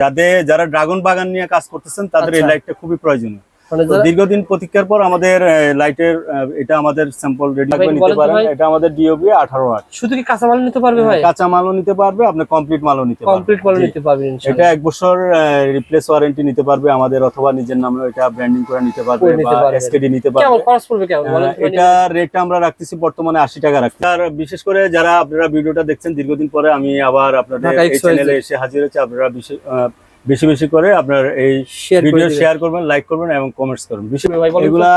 যাদের যারা ড্রাগন বাগান নিয়ে কাজ করতেছেন তাদের এই আচ্ছা। লাইটটা খুবই প্রয়োজনীয় দীর্ঘদিন প্রতীক্ষার পর আমাদের লাইটের এটা আমাদের স্যাম্পল রেডি করে নিতে পারেন। এটা আমাদের ডিওবি আঠারো আট। শুধু কি কাঁচামাল নিতে পারবে ভাই? কাঁচা মালও নিতে পারবে আপনি কমপ্লিট মালও নিতে পারবেন। কমপ্লিট মাল নিতে পারবেন এটা ইনশাআল্লাহ এক বছর রিপ্লেস ওয়ারেন্টি নিতে পারবে আমাদের অথবা নিজের নামে এটা ব্র্যান্ডিং করে নিতে পারবে বা এসকেডি নিতে পারবে। কেমন খরচ পড়বে কেমন? তো ভাই? এটা রেটটা আমরা রাখতেছি বর্তমানে আশি টাকা রাখছি। আর বিশেষ করে যারা আপনারা ভিডিওটা দেখছেন দীর্ঘদিন পরে আমি আবার আপনাদের এই চ্যানেলে এসে হাজির হচ্ছে আপনারা বিশেষ- বেশি বেশি করে আপনার এই ভিডিও শেয়ার করবেন লাইক করবেন এবং কমেন্টস করবেন। এগুলা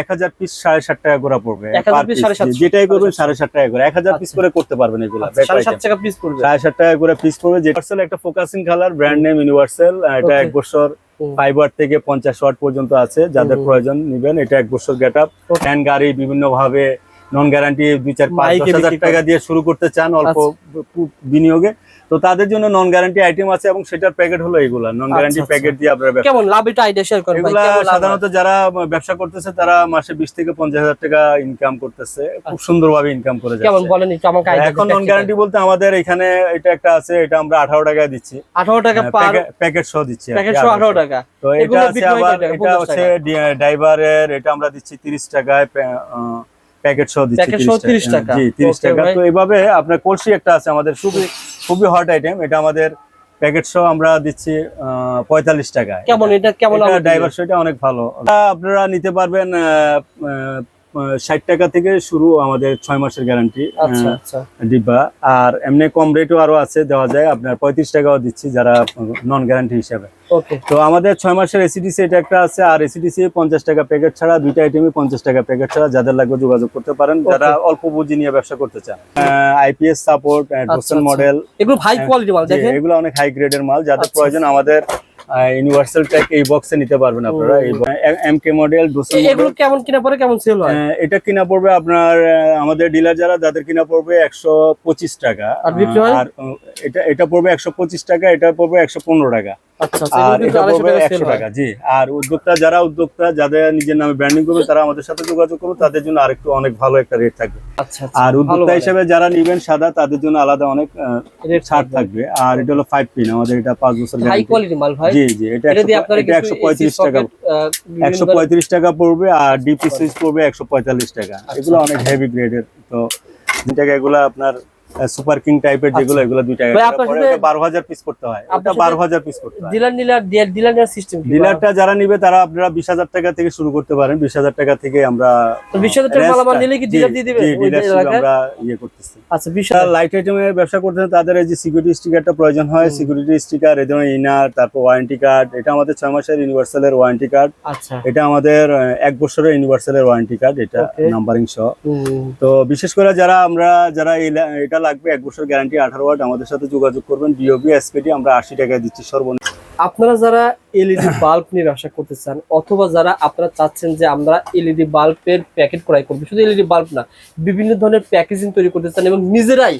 এক হাজার পিস সাড়ে ষাট টাকা করে পড়বে 1000 per piece piece। সাড়ে সাতশো যেটাই করবেন সাড়ে ষাট টাকা করে এক হাজার পিস আচ্ছা। করে করতে পারবেন এগুলা আচ্ছা, সাড়ে সাত টাকা পিস পড়বে সাড়ে ষাট টাকা করে পিস পড়বে যে ইউনিভার্সাল একটা focusing colour brand name Universal এটা এক বছর। ফাইভ ওয়াট থেকে পঞ্চাশ ওয়াট পর্যন্ত আছে যাদের প্রয়োজন নিবেন এটা এক বছর গেট আপ. গাড়ি বিভিন্ন ভাবে নন গ্যারান্টি দুই চার পাঁচ হাজার টাকা দিয়ে শুরু করতে চান অল্প বিনিয়োগে। তো তাদের জন্য নন গ্যারান্টি আইটেম আছে এবং সেটার প্যাকেট হলো এগুলা। নন গ্যারান্টি আচ্ছা। প্যাকেট দিয়ে আপনারা কেমন লাভ এটা আইডিয়া শেয়ার করেন এগুলা সাধারণত যারা ব্যবসা করতেছে তারা মাসে বিশ থেকে পঞ্চাশ হাজার টাকা ইনকাম করতেছে। খুব আচ্ছা। সুন্দরভাবে ইনকাম করে কেমন বলেন একটু আমাকে আইডিয়া এখন নন গ্যারান্টি বলতে আমাদের এখানে এটা একটা আছে এটা আমরা আঠারো টাকায় দিচ্ছি। 18 টাকা পার প্যাকেট সহ দিচ্ছি প্যাকেট সহ 18 টাকা। তো এটা আছে আবার এটা 50 হচ্ছে ড্রাইভারের এটা আমরা দিচ্ছি তিরিশ টাকায় প্যাকেট সহ দিচ্ছি প্যাকেট 30 টাকা। জি টাকা। তো এইভাবে আপনার কলসি একটা আছে আমাদের খুবই খুবই হট আইটেম এটা আমাদের প্যাকেট সহ আমরা দিচ্ছি পঁয়তাল্লিশ টাকা কেমন? এটা কেমন ড্রাইভার সেটা অনেক ভালো। আপনারা নিতে পারবেন ষাট টাকা থেকে শুরু আমাদের ছয় মাসের গ্যারান্টি আচ্ছা আচ্ছা। ডিব্বা আর এমনি কম রেটও আরও আছে দেওয়া যায়। আপনার পঁয়ত্রিশ টাকাও দিচ্ছি যারা নন গ্যারান্টি হিসাবে। তো আমাদের ছয় মাসের এসিডিসি এটা একটা আছে আর এসিডিসি পঞ্চাশ টাকা প্যাকেট ছাড়া দুইটা আইটেমই পঞ্চাশ টাকা প্যাকেট ছাড়া যাদের লাগবে যোগাযোগ করতে পারেন। যারা অল্প পুঁজি নিয়ে ব্যবসা করতে চান। IPS support. মডেল এগুলো হাই কোয়ালিটি মাল এগুলো অনেক হাই গ্রেডের মাল। যাদের আচ্ছা। প্রয়োজন আমাদের ইউনিভার্সাল ট্যাক এই বক্সে নিতে পারবেন আপনারা। এই এম কে মডেল এগুলো কেমন কিনা পড়ে কেমন সেল হয়? এটা কিনা পড়বে আপনার আমাদের ডিলার যারা তাদের কিনা পড়বে একশো পঁচিশ টাকা। আর হয়? এটা এটা পড়বে একশো পঁচিশ টাকা এটা পড়বে একশো পনেরো টাকা। আর এগুলো কিন্তু এটা 250 পড়বে টাকা একশো সেল টাকা জি। আর উদ্যোক্তা যারা উদ্যোক্তা যাদের নিজের নামে ব্র্যান্ডিং করবে তারা আমাদের সাথে যোগাযোগ করবে তাদের জন্য আরেকটু অনেক ভালো একটা রেট থাকবে। আচ্ছা আচ্ছা আর উদ্যোক্তা। হিসেবে যারা নিবেন সাদা তাদের জন্য আলাদা অনেক ছাড় থাকবে। আর এটা হলো ফাইভ পিন আমাদের এটা পাঁচ বছর হাই কোয়ালিটি মাল ভাই। জি জি এটা একশো- পঁয়ত্রিশ টাকা একশো পঁয়ত্রিশ টাকা পড়বে আর ডিপি সুইচ পড়বে একশো পঁয়তাল্লিশ টাকা। আচ্ছা। এগুলো অনেক হেভি গ্রেডের তো এগুলো আপনার সুপার কিং টাইপের যেগুলো এগুলো দুই টাকা ভাই, করে আপনার পড়ে। সাথে- এটা বারো হাজার পিস করতে হয়। ওটা পিস করতে হয়। ডিলার নিলার ডিলার নিলার সিস্টেম ডিলারটা যারা নিবে তারা আপনারা বিশ হাজার টাকা থেকে শুরু করতে পারেন। বিশ হাজার টাকা থেকে আমরা 20,000 মালামাল নিলে কি দিয়ে দিবে? ইয়ে করতেছি। আচ্ছা বিশ যারা লাইট আইটেমের ব্যবসা করতে তাদের এই যে সিকিউরিটি স্টিকারটা প্রয়োজন হয়। সিকিউরিটি স্টিকার এই ধরনের ইনার তারপর ওয়ারেন্টি কার্ড এটা আমাদের ছয় মাসের ইউনিভার্সালের ওয়ারেন্টি কার্ড আচ্ছা। এটা আমাদের বছরের ইউনিভার্সালের ওয়ারেন্টি কার্ড এটা নাম্বারিং সহ। তো বিশেষ করে যারা আমরা যারা এটা লাগবে, এক বছর গ্যারান্টি আঠারো ওয়াট আমাদের সাথে যোগাযোগ করবেন। ডিওবি এসপিডি আমরা আশি টাকায় দিচ্ছি সর্বনিম্ন। আপনারা যারা এলইডি বাল্ব নিয়ে ব্যবসা করতে চান, অথবা যারা আপনারা চাচ্ছেন যে আমরা এলইডি বাল্বের প্যাকেট ক্রয় করব, শুধু এলইডি বাল্ব না, বিভিন্ন ধরনের প্যাকেজিং তৈরি করতে চান এবং নিজেরাই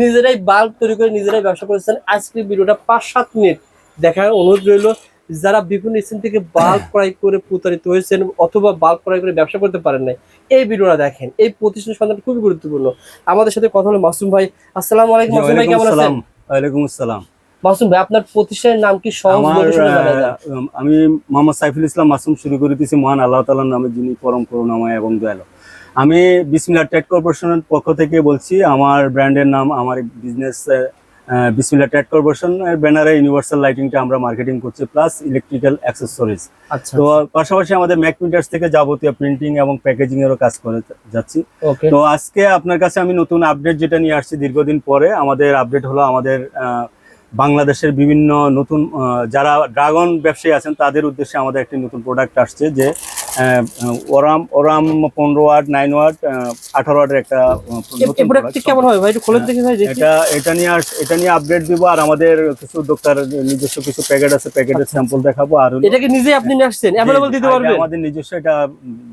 নিজেরাই বাল্ব তৈরি করে নিজেরাই ব্যবসা করতে চান, আজকের ভিডিওটা পাঁচ সাত মিনিট দেখার অনুরোধ রইল। যারা বিভিন্ন স্থান থেকে বাল্ব ক্রয় করে প্রতারিত হয়েছেন অথবা বাল্ব ক্রয় করে ব্যবসা করতে পারেন নাই এই ভিডিওটা দেখেন। এই প্রতিষ্ঠানের সন্ধান খুবই গুরুত্বপূর্ণ। আমাদের সাথে কথা হলো মাসুম ভাই। আসসালামু আলাইকুম মাসুম ভাই কেমন আছেন? ওয়ালাইকুম আসসালাম। মাসুম ভাই আপনার প্রতিষ্ঠানের নাম কি আমি মোহাম্মদ সাইফুল ইসলাম মাসুম শুরু করে দিয়েছি মহান আল্লাহ নামে যিনি পরম করুণাময় এবং দয়ালু। আমি বিসমিল্লা ট্রেড কর্পোরেশনের পক্ষ থেকে বলছি আমার ব্র্যান্ডের নাম আমার বিজনেস বিসমিল্লা ট্রেড কর্পোরেশনের ব্যানারে ইউনিভার্সাল লাইটিংটা আমরা মার্কেটিং করছি প্লাস ইলেকট্রিক্যাল অ্যাক্সেসরিজ। আচ্ছা তো পাশাপাশি আমাদের ম্যাক প্রিন্টার্স থেকে যাবতীয় প্রিন্টিং এবং প্যাকেজিং এরও কাজ করে যাচ্ছি। তো আজকে আপনার কাছে আমি নতুন আপডেট যেটা নিয়ে আসছি দীর্ঘদিন পরে আমাদের আপডেট হলো আমাদের বাংলাদেশের বিভিন্ন নতুন যারা ড্রাগন ব্যবসায়ী আছেন তাদের উদ্দেশ্যে আমাদের একটি নতুন প্রোডাক্ট আসছে যে ওরাম ওরাম পনেরো ওয়াট নাইন ওয়াট আঠারো ওয়াটের একটা। কেমন হবে ভাই? খোলেন দেখি ভাই এটা এটা নিয়ে এটা নিয়ে আপডেট দিব আর আমাদের কিছু উদ্যোক্তার নিজস্ব কিছু প্যাকেট আছে প্যাকেটের স্যাম্পল দেখাবো আর হলো- এটা কি নিজে আপনি নিয়ে আসছেন অ্যাভেলেবল দিতে পারবেন? আমাদের নিজস্ব এটা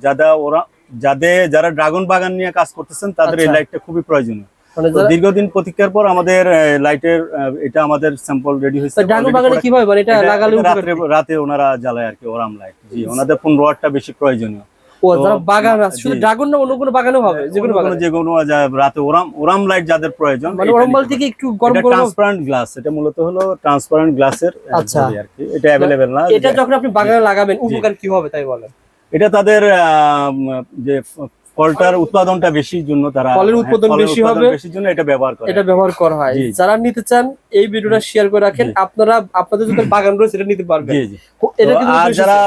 যারা ওরা যাদের যারা ড্রাগন বাগান নিয়ে কাজ করতেছেন তাদের এই আচ্ছা। লাইটটা খুবই প্রয়োজনীয়। দীর্ঘদিন প্রতীক্ষার পর আমাদের লাইটের এটা আমাদের স্যাম্পল রেডি হয়েছে কীভাবে মানে এটা লাগালে? রাতে ওনারা জ্বালায় আর কি ওরাম লাইট জি ওনাদের পনেরো ওয়াটটা বেশি প্রয়োজনীয়। বাগান শুধু ড্রাগন না অন্য কোনো বাগানও হবে যে কোনো বাগান? যে কোনো রাতে ওরাম ওরাম লাইট যাদের প্রয়োজন মানে ওরম বলতে কি একটু গরম গরম ট্রান্সপারেন্ট গ্লাস এটা মূলত হলো ট্রান্সপারেন্ট গ্লাসের আচ্ছা। আর কি এটা অ্যাভেলেবেল না এটা যখন আপনি বাগানে লাগাবেন উপকার কি হবে তাই বলেন? এটা তাদের যে ফলটার উৎপাদনটা বেশির জন্য তারা ফলের হ্যাঁ, উৎপাদন বেশি হবে। বেশির জন্য এটা ব্যবহার করে। এটা ব্যবহার করা হয়। যারা নিতে চান এই ভিডিওটা শেয়ার করে রাখেন। আপনারা আপনাদের যদি বাগান রয়েছে এটা নিতে পারবেন। জি জি। এটা কিন্তু আর যারা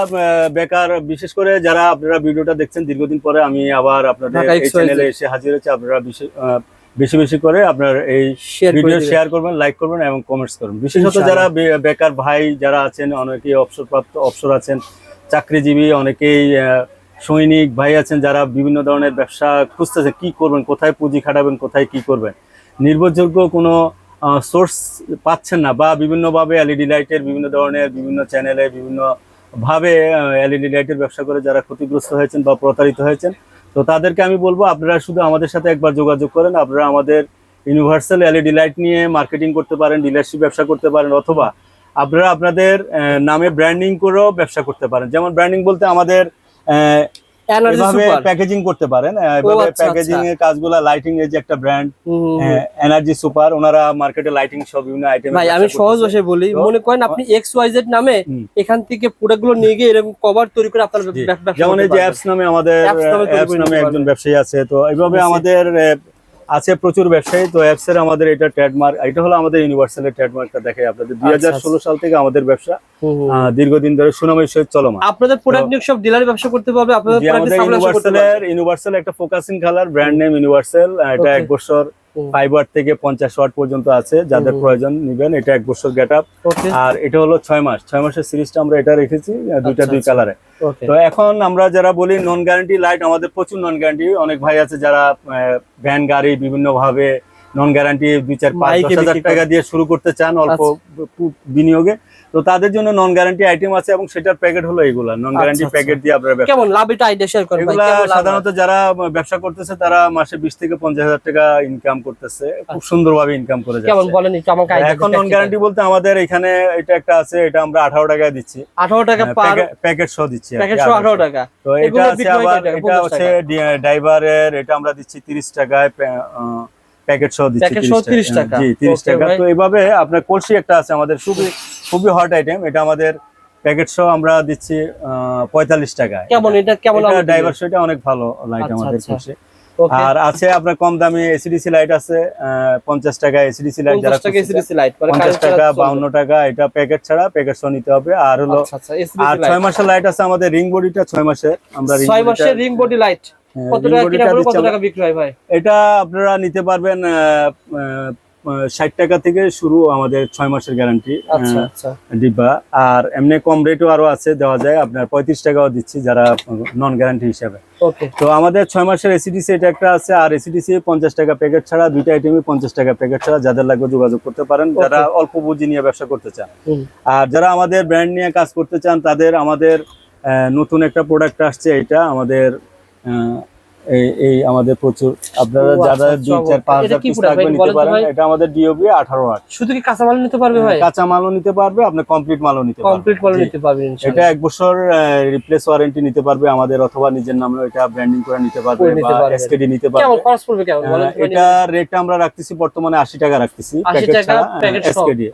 বেকার বিশেষ করে যারা আপনারা ভিডিওটা দেখছেন দীর্ঘদিন পরে আমি আবার আপনাদের এই চ্যানেলে এসে হাজির হচ্ছে আপনারা বিশেষ বেশি বেশি করে আপনার এই ভিডিও শেয়ার করবেন লাইক করবেন এবং কমেন্টস করবেন। বিশেষত যারা বেকার ভাই যারা আছেন অনেকেই অবসরপ্রাপ্ত অবসর আছেন চাকরিজীবী অনেকেই আহ, সৈনিক ভাই আছেন যারা বিভিন্ন ধরনের ব্যবসা খুঁজতেছেন, কি করবেন, কোথায় পুঁজি খাটাবেন, কোথায় কি করবেন? নির্ভরযোগ্য কোনো সোর্স পাচ্ছেন না বা বিভিন্নভাবে এলইডি লাইটের বিভিন্ন ধরনের, বিভিন্ন চ্যানেলে বিভিন্ন ভাবে এলইডি লাইটের ব্যবসা করে যারা ক্ষতিগ্রস্ত হয়েছেন বা প্রতারিত হয়েছেন, তো তাদেরকে আমি বলব আপনারা শুধু আমাদের সাথে একবার যোগাযোগ করেন। আপনারা আমাদের ইউনিভার্সাল এলইডি লাইট নিয়ে মার্কেটিং করতে পারেন ডিলারশিপ ব্যবসা করতে পারেন অথবা আপনারা আপনাদের নামে ব্র্যান্ডিং করেও ব্যবসা করতে পারেন। যেমন ব্র্যান্ডিং বলতে আমাদের এভাবে প্যাকেজিং করতে পারেন। এভাবে আচ্ছা, প্যাকেজিং এর কাজগুলা লাইটিং এর যে একটা ব্র্যান্ড। এনার্জি সুপার ওনারা মার্কেটে লাইটিং সব বিভিন্ন আইটেম ভাই আমি সহজ ভাষায় বলি মনে করেন আপনি এক্স ওয়াই জেড নামে এখান থেকে প্রোডাক্টগুলো নিয়ে গিয়ে এরকম কভার তৈরি করে আপনার যেমন এই যে অ্যাপস নামে আমাদের অ্যাপস নামে একজন ব্যবসায়ী আছে তো এইভাবে আমাদের আছে প্রচুর ব্যবসায়ী তো অ্যাপস এর আমাদের এটা ট্রেডমার্ক এটা হলো আমাদের ইউনিভার্সালের ট্রেডমার্কটা দেখে আপনাদের। দুই আচ্ছা, সাল থেকে আমাদের ব্যবসা দীর্ঘদিন ধরে সুনামের সহিত চলমান। আপনাদের প্রোডাক্ট নিয়ে সব ডিলার ব্যবসা করতে পারবে আপনাদের ইউনিভার্সাল প্রোডাক্ট সাপ্লাই করতে পারবে। ইউনিভার্সাল একটা focusing colour brand name Universal এটা এক বছর। ফাইভ ওয়াট থেকে পঞ্চাশ ওয়াট পর্যন্ত আছে যাদের প্রয়োজন নিবেন এটা এক বছর গেট আপ আর এটা হলো ছয় মাস ছয় মাসের সিরিজটা আমরা এটা রেখেছি দুইটা আচ্ছা, দুই আচ্ছা। কালারে তো এখন আমরা যারা বলি নন গ্যারান্টি লাইট আমাদের প্রচুর নন গ্যারান্টি অনেক ভাই আছে যারা ভ্যান গাড়ি বিভিন্ন ভাবে নন গ্যারান্টি দুই চার পাঁচ হাজার টাকা দিয়ে শুরু করতে চান অল্প বিনিয়োগে। তো তাদের জন্য নন গ্যারান্টি আইটেম আছে এবং সেটার প্যাকেট হলো এগুলা। নন গ্যারান্টি আচ্ছা। প্যাকেট দিয়ে আপনারা ব্যবসা কেমন লাভ এটা আইডিয়া শেয়ার করেন এগুলা হয়? সাধারণত যারা ব্যবসা করতেছে তারা মাসে বিশ থেকে পঞ্চাশ হাজার টাকা ইনকাম করতেছে। খুব সুন্দরভাবে ইনকাম করে আচ্ছা। কেমন বলেন একটু আমাকে আইডিয়া এখন নন গ্যারান্টি বলতে আমাদের এখানে এটা একটা আছে এটা আমরা আঠারো টাকায় দিচ্ছি। 18 টাকা পার প্যাকেট সহ দিচ্ছি প্যাকেট সহ 18 টাকা। তো এটা আছে আবার এটা 50 হচ্ছে ড্রাইভারের এটা আমরা দিচ্ছি তিরিশ টাকায় প্যাকেট সহ দিচ্ছি 30 টাকা। জি তিরিশ Okay, টাকা। তো এইভাবে আপনার কলসি একটা আছে আমাদের খুবই খুবই হট আইটেম এটা আমাদের প্যাকেট সহ আমরা দিচ্ছি পঁয়তাল্লিশ টাকায়। কেমন? এটা কেমন ড্রাইভার সেটা অনেক ভালো লাইট আচ্ছা, আমাদের আচ্ছা। কলসি ওকে আর আছে আপনার কম দামি এসিডিসি লাইট আছে পঞ্চাশ টাকা এসিডিসি লাইট যারা 50 টাকা খুঁজতে চান, এসিডিসি লাইট মানে পঞ্চাশ টাকা। বাউন্ন টাকা এটা প্যাকেট ছাড়া প্যাকেট সহ নিতে হবে। আর হলো আচ্ছা আচ্ছা আর ছয় মাসের লাইট আছে আমাদের রিং বডিটা ছয় মাসের আমরা ring 6 body টা- মাসের রিং বডি লাইট কত টাকা। টাকা বিক্রি হয় ভাই? এটা আপনারা নিতে পারবেন ষাট টাকা থেকে শুরু আমাদের ছয় মাসের গ্যারান্টি আচ্ছা আচ্ছা। ডিব্বা। আর এমনি কম রেটও আরও আছে দেওয়া যায়। আপনার পঁয়ত্রিশ টাকাও দিচ্ছি যারা নন গ্যারান্টি হিসাবে। তো আমাদের ছয় মাসের এসিডিসি এটা একটা আছে আর এসিডিসি পঞ্চাশ টাকা প্যাকেট ছাড়া দুইটা আইটেমই পঞ্চাশ টাকা প্যাকেট ছাড়া যাদের লাগবে যোগাযোগ করতে পারেন যারা অল্প পুঁজি নিয়ে ব্যবসা করতে চান। আর যারা আমাদের ব্র্যান্ড নিয়ে কাজ করতে চান তাদের আমাদের নতুন একটা প্রোডাক্ট আসছে এটা আমাদের এই আমাদের প্রচুর। আপনারা যারা আচ্ছা, দুই আচ্ছা, চার পাঁচ এটা হাজার পিস লাগবে নিতে পারেন। এটা আমাদের ডিওবি আঠারো আট শুধু কি কাঁচা মাল নিতে পারবে ভাই? কাঁচা মালও নিতে পারবে আপনি কমপ্লিট মালও নিতে পারবে কমপ্লিট মাল জি। নিতে পারবে এটা এক বছর রিপ্লেস ওয়ারেন্টি নিতে পারবে আমাদের অথবা নিজের নামে এটা ব্র্যান্ডিং করে নিতে পারবে বা এসকেডি নিতে কেমন পারবে। খরচ পড়বে কেমন? এটা রেটটা আমরা রাখতেছি বর্তমানে আশি টাকা রাখতেছি 80 প্যাকেট টাকা, প্যাকেট এসকেডি?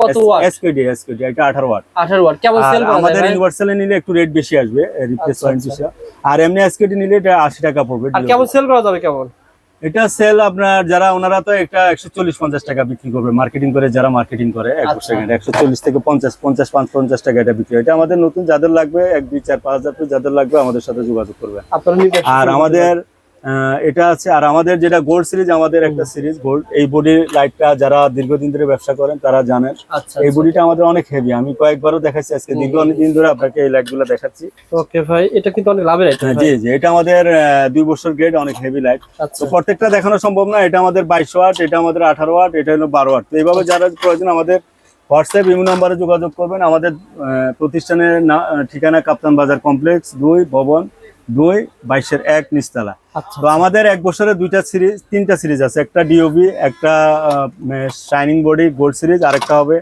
এসকেডি এসকেডি এটা আঠারো ওয়াট 18 ওয়াট কেমন সেল করা আমাদের? ইউনিভার্সালে নিলে একটু রেট বেশি আসবে রিপ্লেস আচ্ছা, ওয়ারেন্টি। আর এমনি এসকেডি নিলে এটা আশি টাকা পড়বে কেমন সেল করা যাবে কেমন এটা সেল আপনার যারা ওনারা তো একটা একশো চল্লিশ পঞ্চাশ টাকা বিক্রি করবে মার্কেটিং করে যারা মার্কেটিং করে আচ্ছা। একশো চল্লিশ থেকে পঞ্চাশ পঞ্চাশ পাঁচ পঞ্চাশ টাকা এটা বিক্রি। এটা আমাদের নতুন যাদের লাগবে এক দুই চার পাঁচ হাজার যাদের লাগবে আমাদের সাথে যোগাযোগ করবে আর আমাদের এটা আছে আর আমাদের যেটা গোল্ড সিরিজ আমাদের একটা সিরিজ গোল্ড এই বডি লাইটটা যারা দীর্ঘদিন ধরে ব্যবসা করেন তারা জানেন। আচ্ছা এই বডিটা আমাদের অনেক হেভি আমি কয়েকবারও দেখাচ্ছি আজকে। দীর্ঘ অনেক দিন ধরে আপনাকে এই লাইটগুলো দেখাচ্ছি। ওকে ভাই এটা কিন্তু অনেক লাভের আইটেম হ্যাঁ, জি জি এটা আমাদের দুই বছর গ্রেড অনেক হেভি লাইট আচ্ছা। তো প্রত্যেকটা দেখানো সম্ভব না এটা আমাদের বাইশ ওয়াট এটা আমাদের আঠারো ওয়াট এটা হলো বারো ওয়াট তো এইভাবে যারা প্রয়োজন আমাদের হোয়াটসঅ্যাপ ইমো নাম্বারে যোগাযোগ করবেন। আমাদের প্রতিষ্ঠানের ঠিকানা কাপ্তান বাজার কমপ্লেক্স দুই ভবন দুই বাইশের এক নিচতলা। আচ্ছা তো আমাদের এক বছরে দুইটা সিরিজ তিনটা সিরিজ আছে। একটা ডিওবি একটা শাইনিং বডি গোল্ড সিরিজ আর একটা হবে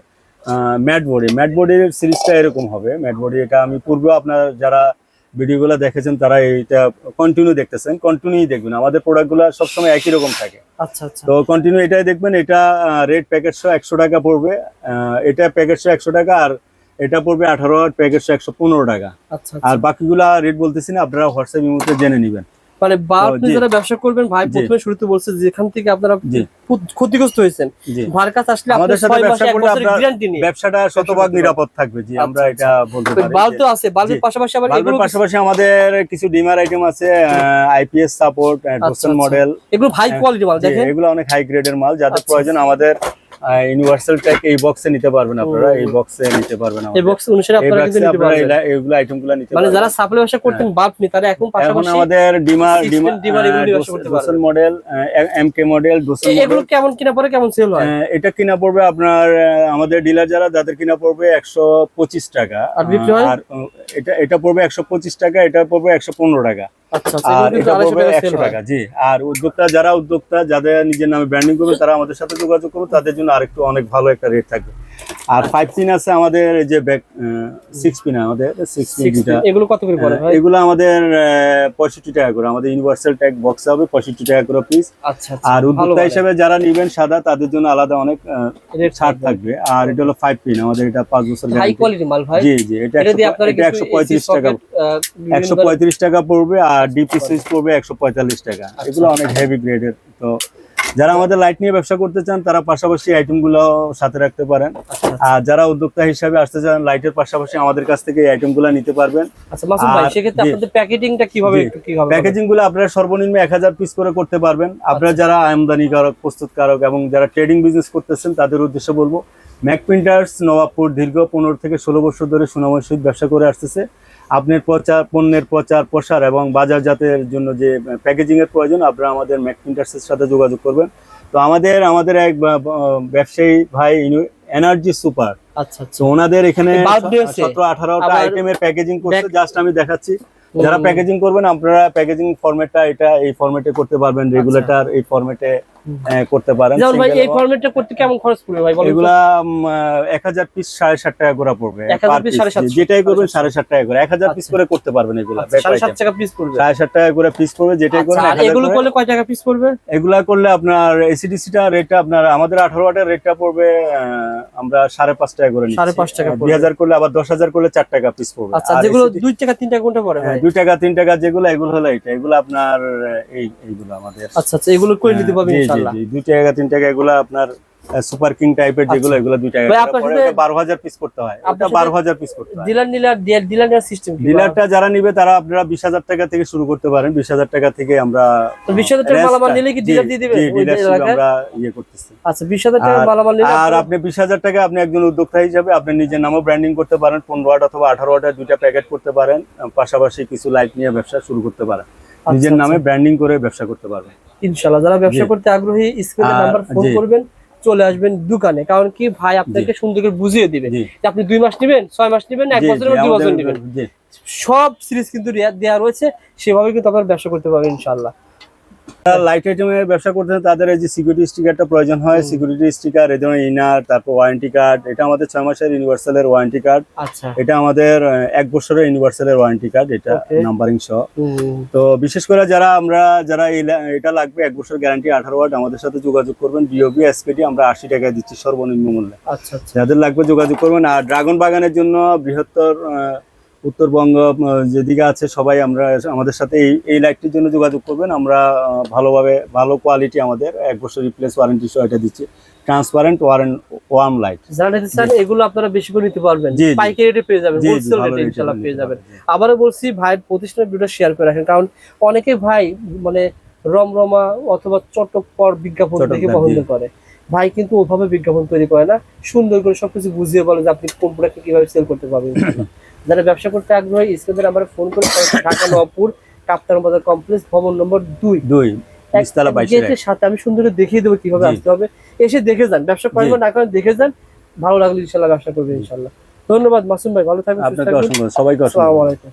ম্যাট বডি ম্যাট বডির সিরিজটা এরকম হবে। ম্যাট বডি এটা আমি পূর্বে আপনার যারা ভিডিওগুলো দেখেছেন তারা এইটা কন্টিনিউ দেখতেছেন। কন্টিনিউই দেখবেন। আমাদের প্রোডাক্টগুলো সবসময় একই রকম থাকে। আচ্ছা আচ্ছা। তো কন্টিনিউ এটাই দেখবেন। এটা রেড প্যাকেটশো একশো টাকা পড়বে। এটা প্যাকেটশো একশো টাকা আর এটা পড়বে আঠারো আর প্যাকেটশো একশো পনেরো টাকা। আচ্ছা আর আচ্ছা বাকিগুলা রেট বলতেছি না আপনারা হোয়াটসঅ্যাপ ইমোতে জেনে নেবেন। মানে। যারা ব্যবসা করবেন ভাই প্রথমে শুরুতে বলছে যেখান থেকে আপনারা ক্ষতিগ্রস্ত হয়েছেন। জি। কাছে আসলে আমাদের সাথে ব্যবসা করলে আপনার ব্যবসাটা শতভাগ নিরাপদ থাকবে জি আমরা আচ্ছা, এটা বলতে পারি। বাল্ব তো আছে বাল্বের পাশাপাশি আবার বাল্বের পাশাপাশি আমাদের কিছু ডিমার আইটেম আছে আইপিএস সাপোর্ট। মডেল এগুলো হাই হ্যাঁ, কোয়ালিটি মাল দেখেন। এগুলো অনেক হাই গ্রেডের মাল যাদের। প্রয়োজন আমাদের ইউনিভার্সাল ট্যাগ এই বক্সে নিতে পারবেন আপনারা এই বক্সে নিতে পারবেন এই। বক্স অনুসারে আপনারা কিন্তু নিতে পারবেন। এগুলো আইটেমগুলো নিতে মানে যারা সাপ্লাই ব্যবসা করতেন বাল্ব নিয়ে তারা এখন এখন আমাদের ডিমার ডিমার ব্যবসা করতে মডেল এমকে মডেল ডোসেন এ- এগুলো মডেল কেমন কিনা পরে কেমন সেল হয়? এটা কিনা পড়বে আপনার আমাদের ডিলার যারা তাদের কিনা পড়বে একশো পঁচিশ টাকা। আর হয়? এটা এটা পড়বে একশো পঁচিশ টাকা এটা পড়বে একশো পনেরো টাকা। এগুলো আর টাকা জি। আর উদ্যোক্তা যারা উদ্যোক্তা যাদের নিজের নামে ব্র্যান্ডিং করবে তারা আমাদের সাথে যোগাযোগ করবে তাদের জন্য আরেকটু অনেক ভালো একটা রেট থাকবে। আর ফাইভ পিন আছে আমাদের এই যে ব্যাক সিক্স পিন আমাদের সিক্স পিন এগুলো কত করে পড়ে ভাই? এগুলো আমাদের পঁয়ষট্টি টাকা করে। আমাদের ইউনিভার্সাল ট্যাগ বক্স হবে পঁয়ষট্টি টাকা করে পিস আচ্ছা আচ্ছা আর উদ্যোক্তা। হিসেবে যারা নিবেন সাদা তাদের জন্য আলাদা অনেক ছাড় থাকবে। আর এটা হলো ফাইভ পিন আমাদের এটা পাঁচ বছর হাই কোয়ালিটি মাল ভাই। জি জি এটা একশো পঁয়ত্রিশ টাকা। একশো পঁয়ত্রিশ টাকা পড়বে আর ডিপি সুইচ পড়বে একশো পঁয়তাল্লিশ টাকা। আচ্ছা। এগুলো অনেক হেভি গ্রেডের তো যারা আমাদের লাইট নিয়ে ব্যবসা করতে চান তারা পাশাপাশি আইটেমগুলো সাথে রাখতে পারেন। আর যারা উদ্যোক্তা হিসাবে আসতে চান লাইটের পাশাপাশি আমাদের কাছ থেকে এই আইটেমগুলো নিতে পারবেন। আচ্ছা প্যাকেজিংগুলো আপনারা সর্বনিম্ন এক হাজার পিস করে করতে পারবেন। আপনারা যারা আমদানিকারক প্রস্তুতকারক এবং যারা ট্রেডিং বিজনেস করতেছেন তাদের উদ্দেশ্যে বলব ম্যাক প্রিন্টার্স নবাবপুর দীর্ঘ পনেরো থেকে ষোলো বছর ধরে সুনামের সহিত ব্যবসা করে আসতেছে। আপনার প্রচার পণ্যের প্রচার প্রসার এবং বাজারজাতের জন্য যে প্যাকেজিং এর প্রয়োজন আপনারা আমাদের ম্যাক প্রিন্টার্সের সাথে যোগাযোগ করবেন। তো আমাদের আমাদের এক ব্যবসায়ী ভাই এনার্জি সুপার আচ্ছা আচ্ছা। তো ওনাদের এখানে? সতেরো আঠারোটা আইটেমের প্যাকেজিং করছে জাস্ট আমি দেখাচ্ছি। যারা প্যাকেজিং করবেন আপনারা প্যাকেজিং ফরম্যাটটা এটা এই ফরম্যাটে করতে পারবেন রেগুলেটর এই ফরম্যাটে করতে পারেন। ভাই এই ফরম্যাটটা করতে কেমন খরচ পড়বে ভাই বলুন এগুলা এক হাজার পিস সাড়ে ষাট টাকা করে পড়বে 1000 per piece piece। সাড়ে সাতশো, যেটাই করবেন টাকা। করে। এক হাজার পিস আচ্ছা। করে করতে পারবেন এগুলা আচ্ছা, টাকা পিস পড়বে। টাকা করে পিস পড়বে যেটাই আচ্ছা, 1000 এগুলো করলে কয় টাকা পিস পড়বে? এগুলা করলে আপনার এসিডিসিটা রেটটা আপনার আমাদের আঠারো ওয়াটের রেটটা পড়বে আমরা সাড়ে পাঁচ টাকা করে সাড়ে পাঁচ টাকা দুই হাজার করলে আবার দশ হাজার করলে চার টাকা পিস পড়বে। আচ্ছা যেগুলো ACD দুই টাকা তিন টাকা কোনটা পড়ে হ্যাঁ, ভাই? দুই টাকা তিন টাকা যেগুলো এগুলো হলো এটা। এগুলো আপনার এই এইগুলো আমাদের। আচ্ছা আচ্ছা এগুলো করে নিতে পারবেন জি, জি, টাকা এগুলো আপনার সুপার কিং টাইপের যেগুলো এগুলো দুই টাকা করে। বারো হাজার পিস করতে হয়। ওটা সাথে- বারো হাজার পিস করতে হয়। ডিলার নিলার ডিলার নেওয়ার সিস্টেম কি ডিলারটা যারা নিবে তারা আপনারা বিশ হাজার টাকা থেকে শুরু করতে পারেন। বিশ হাজার টাকা থেকে আমরা তো 20,000 টাকা মালামাল নিলে কি জি, দিয়ে দিবে? জি, ওই dealership এলাকায়? আমরা ইয়ে করতেছি। আচ্ছা বিশ হাজার টাকা আর- মালামাল নিলে আর আপনি বিশ হাজার টাকা আপনি একজন উদ্যোক্তা হিসাবে আপনি নিজের নামও ব্র্যান্ডিং করতে পারেন। পনেরো ওয়াট অথবা আঠারো ওয়াটের দুইটা প্যাকেট করতে পারেন। পাশাপাশি কিছু লাইট নিয়ে ব্যবসা শুরু করতে পারেন। আচ্ছা, নিজের আচ্ছা। নামে ব্র্যান্ডিং করে ব্যবসা করতে পারবেন। ইনশাআল্লাহ। যারা ব্যবসা করতে আগ্রহী স্ক্রিনে নাম্বার ফোন করবেন চলে আসবেন দোকানে। কারণ কি ভাই আপনাকে সুন্দর করে বুঝিয়ে দিবে যে আপনি দুই মাস নেবেন ছয় মাস নেবেন এক বছর দুই বছর নেবেন। সব সিরিজ কিন্তু রেয়ার দেওয়া রয়েছে সেভাবে কিন্তু আপনার ব্যবসা করতে পারবেন ইনশাআল্লাহ। যারা লাইট আইটেমের ব্যবসা করতে তাদের এই যে সিকিউরিটি স্টিকারটা প্রয়োজন হয়। সিকিউরিটি স্টিকার এই ধরনের ইনার তারপর ওয়ারেন্টি কার্ড এটা আমাদের ছয় মাসের ইউনিভার্সালের ওয়ারেন্টি কার্ড আচ্ছা। এটা আমাদের এক বছরের ইউনিভার্সালের ওয়ারেন্টি কার্ড এটা. নাম্বারিং সহ। তো বিশেষ করে যারা আমরা যারা এটা লাগবে এক বছর গ্যারান্টি আঠারো ওয়াট আমাদের সাথে যোগাযোগ করবেন। বিওবি এসপিডি আমরা আশি টাকায় দিচ্ছি সর্বনিম্ন মূল্যে। আচ্ছা আচ্ছা। যাদের লাগবে যোগাযোগ করবেন। আর ড্রাগন বাগানের জন্য বৃহত্তর উত্তরবঙ্গ যেদিকে আছে সবাই আমরা আমাদের সাথে এই এই লাইটটির জন্য যোগাযোগ করবেন। আমরা ভালোভাবে ভালো কোয়ালিটি আমাদের এক বছর রিপ্লেস ওয়ারেন্টি সহ এটা দিচ্ছি। ট্রান্সপারেন্ট ওয়ারেন্ট ওয়ার্ম লাইট যারা নিতে চান এগুলো আপনারা বেশি করে নিতে পারবেন। পাইকারি রেটে পেয়ে যাবেন। হোলসেল রেটে ইনশাআল্লাহ পেয়ে যাবেন। আবারও বলছি ভাইয়ের প্রতিষ্ঠানের ভিডিও শেয়ার করে রাখেন। কারণ অনেকে ভাই মানে রমরমা অথবা চটকপর বিজ্ঞাপন দেখে পছন্দ করে। ভাই কিন্তু ওভাবে বিজ্ঞাপন তৈরি করে না। সুন্দর করে সবকিছু বুঝিয়ে বলে যে আপনি কোন প্রোডাক্টকে কীভাবে সেল করতে পারবেন। যারা ব্যবসা করতে আগ্রহী স্কুলের আমার ফোন করে ঢাকা নবপুর কাপ্তান বাজার কমপ্লেক্স ভবন নম্বর দুই। দুই সাথে আমি সুন্দর করে দেখিয়ে দেবো কীভাবে আসতে হবে। এসে দেখে যান ব্যবসা করেন না করেন দেখে যান ভালো লাগল ইনশাল্লাহ ব্যবসা করবে ইনশাল্লাহ। ধন্যবাদ মাসুম ভাই ভালো থাকবেন সবাইকে আসসালামু আলাইকুম।